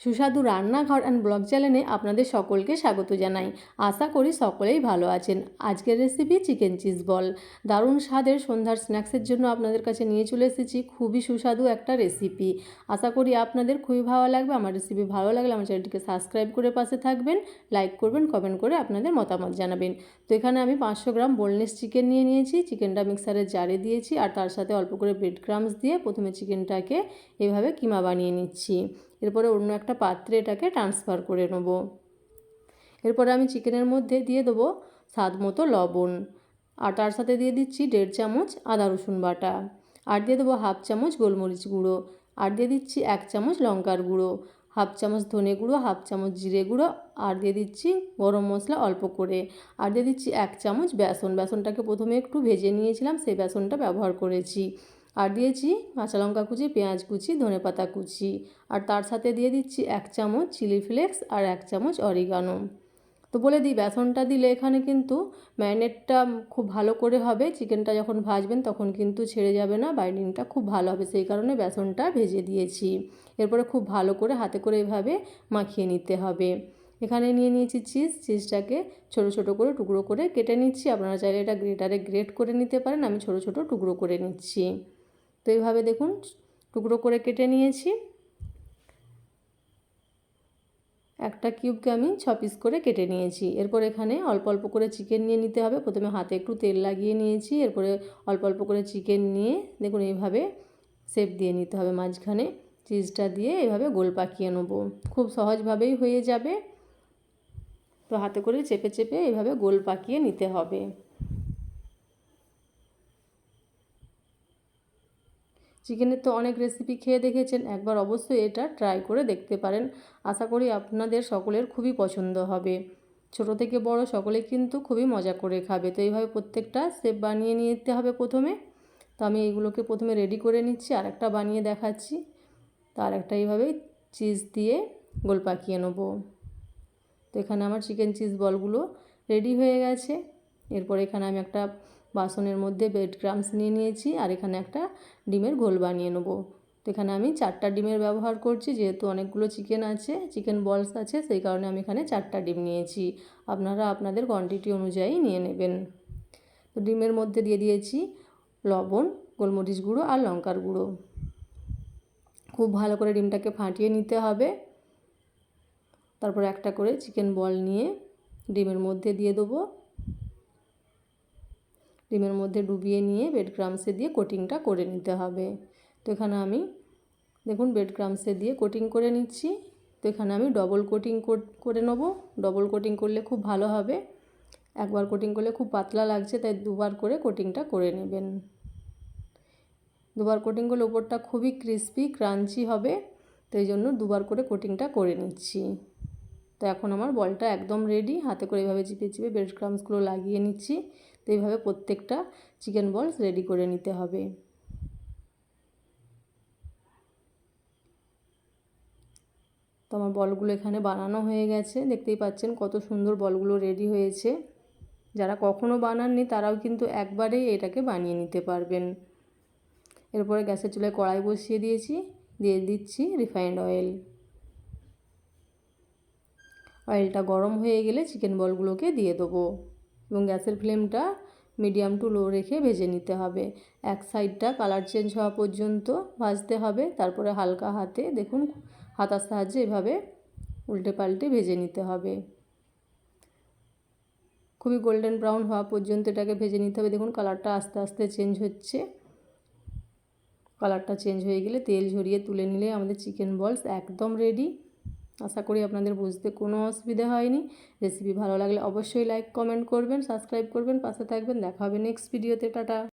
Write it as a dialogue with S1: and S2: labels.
S1: সুস্বাদু রান্নাঘর and blog চ্যানেলে আপনাদের সকলকে স্বাগত জানাই। আশা করি সকলেই ভালো আছেন। আজকের রেসিপি চিকেন চিজ বল দারুণ স্বাদের সন্ধ্যার স্ন্যাক্সের জন্য আপনাদের কাছে নিয়ে চলে এসেছি। খুবই সুস্বাদু একটা রেসিপি আশা করি আপনাদের খুবই ভালো লাগবে। আমার রেসিপি ভালো লাগলে আমার চ্যানেলটিকে সাবস্ক্রাইব করে পাশে থাকবেন। লাইক করবেন কমেন্ট করে আপনাদের মতামত জানাবেন। তো এখানে আমি পাঁচশো গ্রাম বোনলেস চিকেন নিয়ে নিয়েছি। চিকেনটা মিক্সারের জারে দিয়েছি। আর তার সাথে অল্প করে ব্রেড ক্রামস দিয়ে প্রথমে চিকেনটাকে এভাবে কিমা বানিয়ে নিচ্ছি। এরপরে অন্য একটা পাত্রে এটাকে ট্রান্সফার করে নেব। এরপরে আমি চিকেনের মধ্যে দিয়ে দেবো স্বাদ মতো লবণ। আর তার সাথে দিয়ে দিচ্ছি দেড় চামচ আদা রসুন বাটা। আর দিয়ে দেবো হাফ চামচ গোলমরিচ গুঁড়ো। আর দিয়ে দিচ্ছি এক চামচ লঙ্কার গুঁড়ো। হাফ চামচ ধনে গুঁড়ো, হাফ চামচ জিরে গুঁড়ো। আর দিয়ে দিচ্ছি গরম মশলা অল্প করে। আর দিয়ে দিচ্ছি এক চামচ বেসন। বেসনটাকে প্রথমে একটু ভেজে নিয়েছিলাম, সেই বেসনটা ব্যবহার করেছি। আর দিয়েছি কাঁচা লঙ্কা কুচি, পেঁয়াজ কুচি, ধনে পাতা কুচি। আর তার সাথে দিয়ে দিচ্ছি এক চামচ চিলি ফ্লেক্স আর এক চামচ অরিগানো। তো বলে দিই, বেসনটা দিলে এখানে কিন্তু ম্যারিনেটটা খুব ভালো করে হবে। চিকেনটা যখন ভাজবেন তখন কিন্তু ছেড়ে যাবে না, বাইন্ডিংটা খুব ভালো হবে। সেই কারণে বেসনটা ভেজে দিয়েছি। এরপরে খুব ভালো করে হাতে করে এভাবে মাখিয়ে নিতে হবে। এখানে নিয়ে নিয়েছি চিজ, চিজটাকে ছোট ছোট করে টুকরো করে কেটে নিচ্ছি। আপনারা চাইলে এটা গ্রেটারে গ্রেট করে নিতে পারেন। আমি ছোট ছোট টুকরো করে নিচ্ছি। তো এইভাবে দেখুন টুকরো করে কেটে নিয়েছি। একটা কিউবকে আমি ছ পিস করে কেটে নিয়েছি। এরপর এখানে অল্প অল্প করে চিকেন নিয়ে নিতে হবে। প্রথমে হাতে একটু তেল লাগিয়ে নিয়েছি। এরপরে অল্প অল্প করে চিকেন নিয়ে দেখুন এইভাবে শেপ দিয়ে নিতে হবে। মাঝখানে চিজটা দিয়ে এভাবে গোল পাকিয়ে নেব। খুব সহজভাবেই হয়ে যাবে। তো হাতে করে চেপে চেপে এইভাবে গোল পাকিয়ে নিতে হবে। চিকেনের তো অনেক রেসিপি খেয়ে দেখেছেন, একবার অবশ্যই এটা ট্রাই করে দেখতে পারেন। আশা করি আপনাদের সকলের খুবই পছন্দ হবে। ছোট থেকে বড় সকলে কিন্তু খুবই মজা করে খাবে। তো এইভাবে প্রত্যেকটা শেপ বানিয়ে নিতে হবে প্রথমে। তো আমি এইগুলোকে প্রথমে রেডি করে নিচ্ছি আর একটা বানিয়ে দেখাচ্ছি। তার একটা এইভাবেই চিজ দিয়ে গোল পাকিয়ে নেব। তো এখানে আমার চিকেন চিজ বলগুলো রেডি হয়ে গেছে। এরপর এখানে আমি একটা বাসনের মধ্যে ব্রেড ক্রামস নিয়ে নিয়েছি আর এখানে একটা ডিমের ঘোল বানিয়ে নেব। তো এখানে আমি চারটা ডিমের ব্যবহার করছি, যেহেতু অনেকগুলো চিকেন আছে চিকেন বলস আছে, সেই কারণে আমি এখানে চারটা ডিম নিয়েছি। আপনারা আপনাদের কোয়ান্টিটি অনুযায়ী নিয়ে নেবেন। তো ডিমের মধ্যে দিয়ে দিয়েছি লবণ, গোলমরিচ গুঁড়ো আর লঙ্কার গুঁড়ো। খুব ভালো করে ডিমটাকে ফাটিয়ে নিতে হবে। তারপর একটা করে চিকেন বল নিয়ে ডিমের মধ্যে দিয়ে দেবো। ডিমের মধ্যে ডুবিয়ে নিয়ে বেড ক্রামসে দিয়ে কোটিংটা করে নিতে হবে। তো এখানে আমি, দেখুন বেড ক্রামসে দিয়ে কোটিং করে নিচ্ছি। তো এখানে আমি ডবল কোটিং করে নেব। ডবল কোটিং করলে খুব ভালো হবে। একবার কোটিং করলে খুব পাতলা লাগছে, তাই দুবার করে কোটিংটা করে নেবেন। দুবার কোটিং করলে ওপরটা খুবই ক্রিস্পি ক্রাঞ্চি হবে। তো এই জন্য দুবার করে কোটিংটা করে নিচ্ছি। তো এখন আমার বলটা একদম রেডি হাতে করে এভাবে চিপে চিপে ব্রেড ক্রামসগুলো লাগিয়ে নিচ্ছি। তো এইভাবে প্রত্যেকটা চিকেন বলস রেডি করে নিতে হবে। তো আমার বলগুলো এখানে বানানো হয়ে গেছে। দেখতেই পাচ্ছেন কত সুন্দর বলগুলো রেডি হয়েছে। যারা কখনও বানাননি তারাও কিন্তু একবারেই এটাকে বানিয়ে নিতে পারবেন। এরপরে গ্যাসের চুলায় কড়াই বসিয়ে দিয়েছি, দিয়ে দিচ্ছি রিফাইন্ড অয়েল অয়েলটা গরম হয়ে গেলে চিকেন বলগুলোকে দিয়ে দেবো। গ্যাসের ফ্লেমটা মিডিয়াম টু লো রেখে ভেজে নিতে হবে। এক সাইডটা কালার চেঞ্জ হওয়া পর্যন্ত ভাজতে হবে। তারপরে হালকা হাতে দেখুন হাতার সাহায্যে এভাবে উল্টে পাল্টে ভেজে নিতে হবে। খুবই গোল্ডেন ব্রাউন হওয়া পর্যন্ত এটাকে ভেজে নিতে হবে। দেখুন কালারটা আস্তে আস্তে চেঞ্জ হচ্ছে। কালারটা চেঞ্জ হয়ে গেলে তেল ঝরিয়ে তুলে নিলে আমাদের চিকেন বলস একদম রেডি। আশা করি আপনাদের বুঝতে কোনো অসুবিধা হয়নি। রেসিপি ভালো লাগলে অবশ্যই লাইক কমেন্ট করবেন সাবস্ক্রাইব করবেন, পাশে থাকবেন। দেখা হবে নেক্সট ভিডিওতে টাটা।